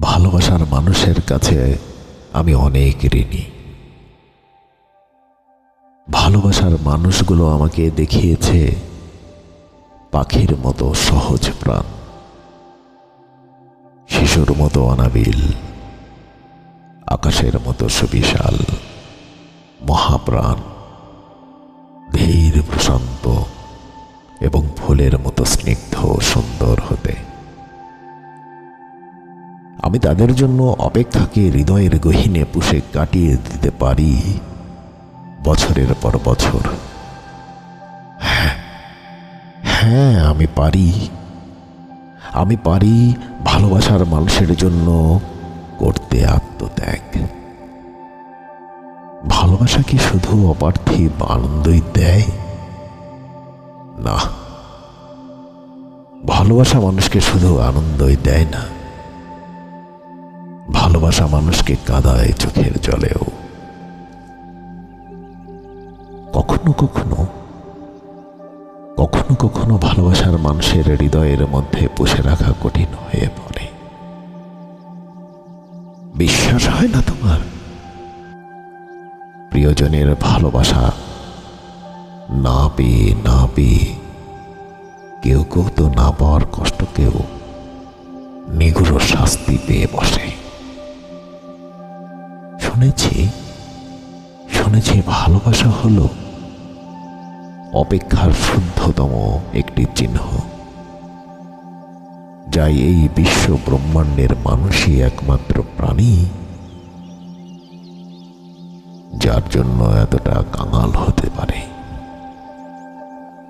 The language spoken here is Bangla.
ভালোবাসার মানুষের কাছে আমি অনেক ঋণী। ভালোবাসার মানুষগুলো আমাকে দেখিয়েছে পাখির মতো সহজ প্রাণ, শিশুর মতো অনাবিল, আকাশের মতো সুবিশাল, মহাপ্রাণ, ধীর প্রশান্ত এবং ফুলের মতো স্নিগ্ধ সুন্দর হতে। আমি তাদের জন্য অপেক্ষাকে হৃদয়ের গহীনে পুষে কাটিয়ে দিতে পারি। বছরের পর বছর। হ্যাঁ হ্যাঁ আমি পারি। আমি পারি ভালোবাসার মানুষের জন্য করতে আত্মত্যাগ। ভালোবাসা কি শুধু অপার্থিব আনন্দই দেয়? না। ভালোবাসা মানুষকে শুধু আনন্দই দেয় না। ভালোবাসা মানুষকে কাঁদায় চোখের জলেও। কখনো কখনো কখনো কখনো ভালোবাসার মানুষের হৃদয়ের মধ্যে পুষে রাখা কঠিন হয়ে পড়ে। বিশ্বাস হয় না তোমার? প্রিয়জনের ভালোবাসা না পেয়ে না পেয়ে কেউ কেউ তো না পাওয়ার কষ্টকেও নিগুড় শাস্তি পেয়ে বসে। শুনেছি শুনেছি ভালোবাসা হলো অপেক্ষার শুদ্ধতম একটি চিহ্ন যা এই বিশ্ব ব্রহ্মাণ্ডের মানুষই একমাত্র প্রাণী, যার জন্য এতটা কাঙাল হতে পারে।